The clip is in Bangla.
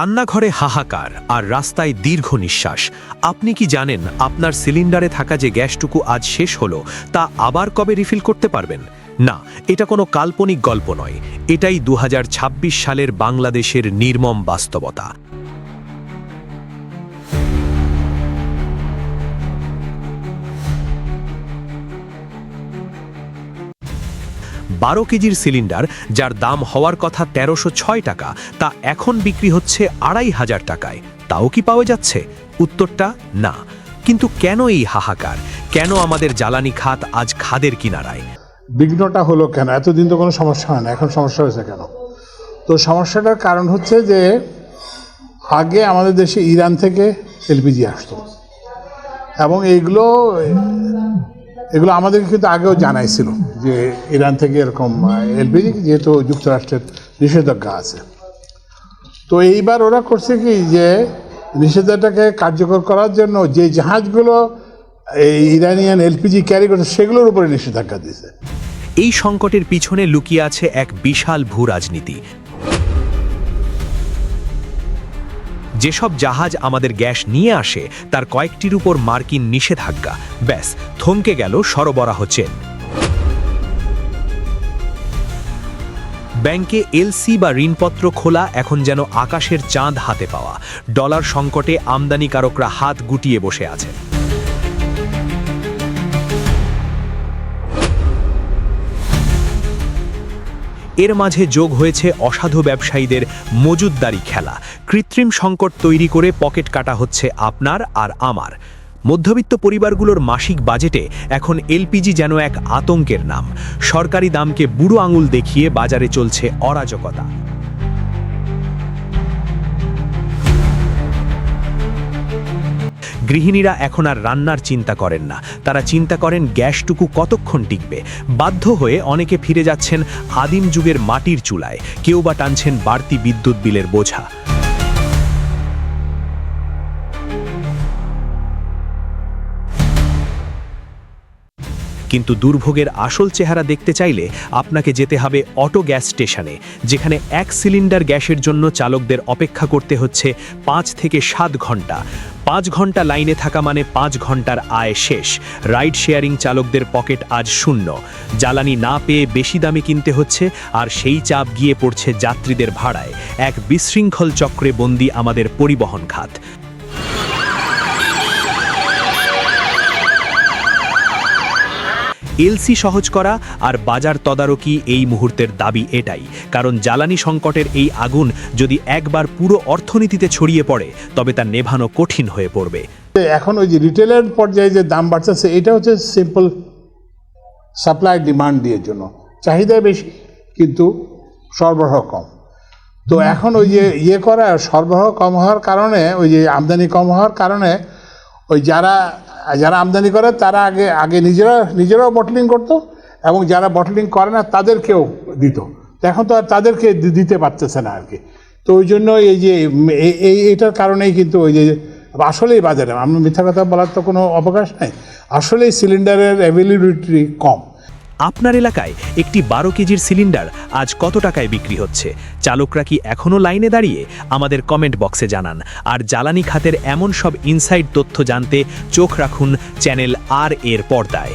রান্নাঘরে হাহাকার আর রাস্তায় দীর্ঘ নিঃশ্বাস। আপনি কি জানেন আপনার সিলিন্ডারে থাকা যে গ্যাসটুকু আজ শেষ হলো, তা আবার কবে রিফিল করতে পারবেন? না, এটা কোনো কাল্পনিক গল্প নয়। এটাই দু হাজার ছাব্বিশ সালের বাংলাদেশের নির্মম বাস্তবতা। বারো কেজির সিলিন্ডার, যার দাম হওয়ার কথা তেরোশো ছয় টাকা, তা এখন বিক্রি হচ্ছে আড়াই হাজার টাকায়। তাও কি পাওয়া যাচ্ছে? উত্তরটা, না। কিন্তু কেন এই হাহাকার? কেন আমাদের জ্বালানি খাত আজ খাদের কিনারায়? বিঘ্নটা হলো কেন? এতদিন তো কোনো সমস্যা হয় না এখন সমস্যা হয়েছে কেন? তো সমস্যাটার কারণ হচ্ছে যে, আগে আমাদের দেশে ইরান থেকে এলপিজি আসতো। এবং এইগুলো এগুলো আমাদেরকে কিন্তু আগেও জানাইছিল যে ইরান থেকে এরকম এলপিজি যেহেতু যুক্তরাষ্ট্রের নিষেধাজ্ঞা আছে। তো এইবার ওরা করছে কি যে নিষেধাজ্ঞাটাকে কার্যকর করার জন্য যে জাহাজগুলো এই ইরানিয়ান এলপিজি ক্যারি করছে, সেগুলোর উপরে নিষেধাজ্ঞা দিয়েছে। এই সংকটের পিছনে লুকিয়ে আছে এক বিশাল ভূ রাজনীতি যেসব জাহাজ আমাদের গ্যাস নিয়ে আসে, তার কয়েকটির উপর মার্কিন নিষেধাজ্ঞা। ব্যাস, থমকে গেল সরবরাহ চেন। ব্যাংকে এলসি বা ঋণপত্র খোলা এখন যেন আকাশের চাঁদ হাতে পাওয়া। ডলার সংকটে আমদানিকারকরা হাত গুটিয়ে বসে আছেন। এর মাঝে যোগ হয়েছে অসাধু ব্যবসায়ীদের মজুদদারি খেলা। কৃত্রিম সংকট তৈরি করে পকেট কাটা হচ্ছে আপনার আর আমার। মধ্যবিত্ত পরিবারগুলোর মাসিক বাজেটে এখন এলপিজি যেন এক আতঙ্কের নাম। সরকারি দামকে বুড়ো আঙুল দেখিয়ে বাজারে চলছে অরাজকতা। গৃহিণীরা এখন আর রান্নার চিন্তা করেন না। তারা চিন্তা করেন গ্যাসটুকু কতক্ষণ টিকবে। বাধ্য হয়ে অনেকে ফিরে যাচ্ছেন আদিম যুগের মাটির চুলায়। কেউ বা টানছেন বাড়তি বিদ্যুৎ বিলের বোঝা। কিন্তু দুর্ভোগের আসল চেহারা দেখতে চাইলে আপনাকে যেতে হবে অটো গ্যাস স্টেশনে, যেখানে এক সিলিন্ডার গ্যাসের জন্য চালকদের অপেক্ষা করতে হচ্ছে পাঁচ থেকে সাত ঘণ্টা। পাঁচ ঘণ্টা লাইনে থাকা মানে পাঁচ ঘণ্টার আয় শেষ। রাইড শেয়ারিং চালকদের পকেট আজ শূন্য। জ্বালানি না পেয়ে বেশি দামে কিনতে হচ্ছে, আর সেই চাপ গিয়ে পড়ছে যাত্রীদের ভাড়ায়। এক বিশৃঙ্খল চক্রে বন্দি আমাদের পরিবহন খাত এলসি সহজ করা আর বাজার তদারকি এই মুহূর্তের দাবি এটাই। কারণ জ্বালানি সংকটের এই আগুন যদি একবার পুরো অর্থনীতিতে ছড়িয়ে পড়ে তবে তা নেভানো কঠিন হয়ে পড়বে। এখন ওই যে রিটেলের পর্যায়ে যে দাম বাড়তেছে এটা হচ্ছে সিম্পল সাপ্লাই ডিমান্ড দিয়ে জন্য। চাহিদা বেশি কিন্তু সরবরাহ কম। তো এখন ওই যে ইয়ে করা সরবরাহ কম হওয়ার কারণে ওই যে আমদানি কম হওয়ার কারণে ওই যারা যারা আমদানি করে, তারা আগে আগে নিজেরা, নিজেরাও বটলিং করতো এবং যারা বটলিং করে না, তাদেরকেও দিত। এখন তো আর তাদেরকে দিতে পারতেছে না আর কি। তো ওই জন্য এই যে, এই এটার কারণেই কিন্তু ওই যে, আসলেই বাজারে, আমি মিথ্যা কথা বলার তো কোনো অবকাশ নাই। আসলেই সিলিন্ডারের অ্যাভেলেবিলিটি কম। আপনার এলাকায় একটি বারো কেজির সিলিন্ডার আজ কত টাকায় বিক্রি হচ্ছে? চালকরা কি এখনও লাইনে দাঁড়িয়ে? আমাদের কমেন্ট বক্সে জানান। আর জ্বালানি খাতের এমন সব ইনসাইড তথ্য জানতে চোখ রাখুন চ্যানেল আর এর পর্দায়।